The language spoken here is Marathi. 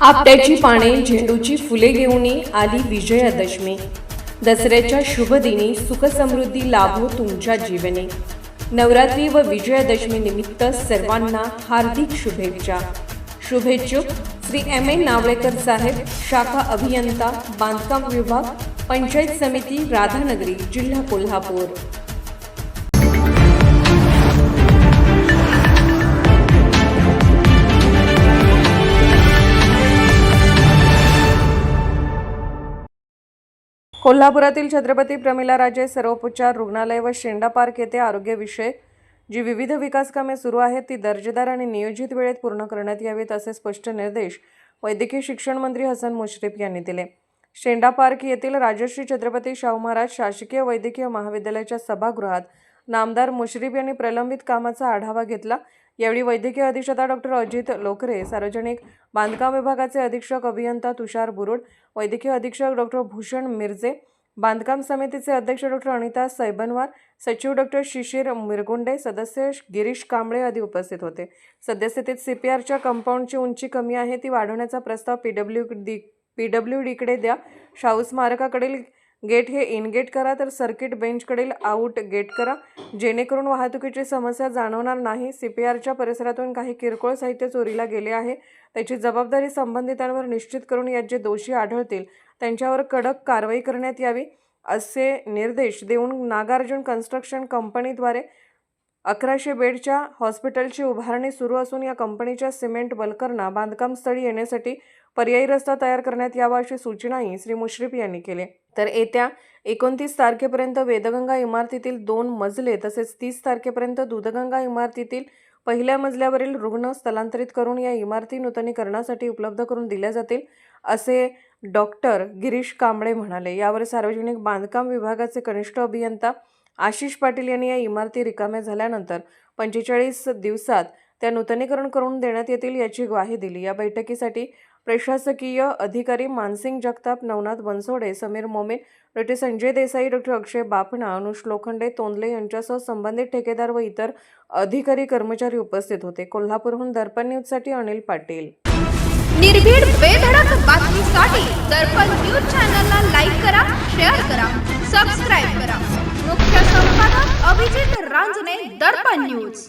आपट्याची पाने झेंडूची फुले घेऊन आली विजयादशमी. दसऱ्याच्या शुभदिनी सुखसमृद्धी लाभो तुमच्या जीवनी. नवरात्री व विजयादशमी निमित्त सर्वांना हार्दिक शुभेच्छा. शुभेच्छुक श्री एम ए नावळेकर साहेब शाखा अभियंता बांधकाम विभाग पंचायत समिती राधानगरी जिल्हा कोल्हापूर. कोल्हापुरातील छत्रपती प्रमिला राजे सर्वोपचार रुग्णालय व शेंडा पार्क येथे आरोग्यविषयक जी विविध विकास कामे सुरू आहेत ती दर्जेदार आणि नियोजित वेळेत पूर्ण करण्यात यावीत असे स्पष्ट निर्देश वैद्यकीय शिक्षण मंत्री हसन मुश्रीफ यांनी दिले. शेंडा पार्क येथील राजश्री छत्रपती शाहू महाराज शासकीय वैद्यकीय महाविद्यालयाच्या सभागृहात नामदार मुश्रीफ यांनी प्रलंबित कामाचा आढावा घेतला. यावेळी वैद्यकीय अधीक्षता डॉक्टर अजित लोकरे सार्वजनिक बांधकाम विभागाचे अधीक्षक अभियंता तुषार बुरुड वैद्यकीय अधीक्षक डॉक्टर भूषण मिरजे बांधकाम समितीचे अध्यक्ष डॉक्टर अनिता सैबनवार सचिव डॉक्टर शिशिर मिरगुंडे सदस्य गिरीश कांबळे आदी उपस्थित होते. सद्यस्थितीत आरच्या कंपाऊंडची उंची कमी आहे ती वाढवण्याचा प्रस्ताव P W D P W डीकडे द्या. शाहू स्मारकाकडील गेट हे इन गेट करा तर सर्किट बेंचकडील आउट गेट करा. जेणेकरून वाहतुकीची समस्या जाणवणार नाही. सी पी आरच्या परिसरातून काही किरकोळ साहित्य चोरीला गेले आहे. त्याची जबाबदारी संबंधितांवर निश्चित करून यात जे दोषी आढळतील त्यांच्यावर कडक कारवाई करण्यात यावी असे निर्देश देऊन नागार्जुन कन्स्ट्रक्शन कंपनीद्वारे अकराशे बेडच्या हॉस्पिटलची उभारणी सुरू असून या कंपनीच्या सिमेंट बलकरना बांधकामस्थळी येण्यासाठी पर्यायी रस्ता तयार करण्यात यावा अशी सूचनाही श्री मुश्रीफ यांनी केली. तर येत्या एकोणतीस तारखेपर्यंत वेदगंगा इमारतीतील दोन मजले तसेच तीस तारखेपर्यंत दूधगंगा इमारतीतील पहिल्या मजल्यावरील रुग्ण स्थलांतरित करून या इमारती नूतनीकरणासाठी उपलब्ध करून दिल्या जातील असे डॉक्टर गिरीश कांबळे म्हणाले. यावर सार्वजनिक बांधकाम विभागाचे कनिष्ठ अभियंता आशिष पाटील यांनी या इमारती रिकाम्या झाल्यानंतर पंचेचाळीस दिवसात त्या नूतनीकरण करून देण्यात येतील याची ग्वाही दिली. या बैठकीसाठी प्रशासकीय अधिकारी मानसिंग जगताप नवनाथ बनसोडे समीर मोमेन डॉक्टर संजय देसाई डॉक्टर अक्षय बापणा अनुष लोखंडे तोंदले यांच्यासह संबंधित ठेकेदार व इतर अधिकारी कर्मचारी उपस्थित होते. कोल्हापूरहून दर्पण न्यूजसाठी अनिल पाटील. निर्भीड बेधडक बातमीसाठी दर्पण न्यूज चॅनलला लाईक करा शेअर करा सबस्क्राईब करा. मुख्य संपादक अभिजित रांजणे दर्पण न्यूज.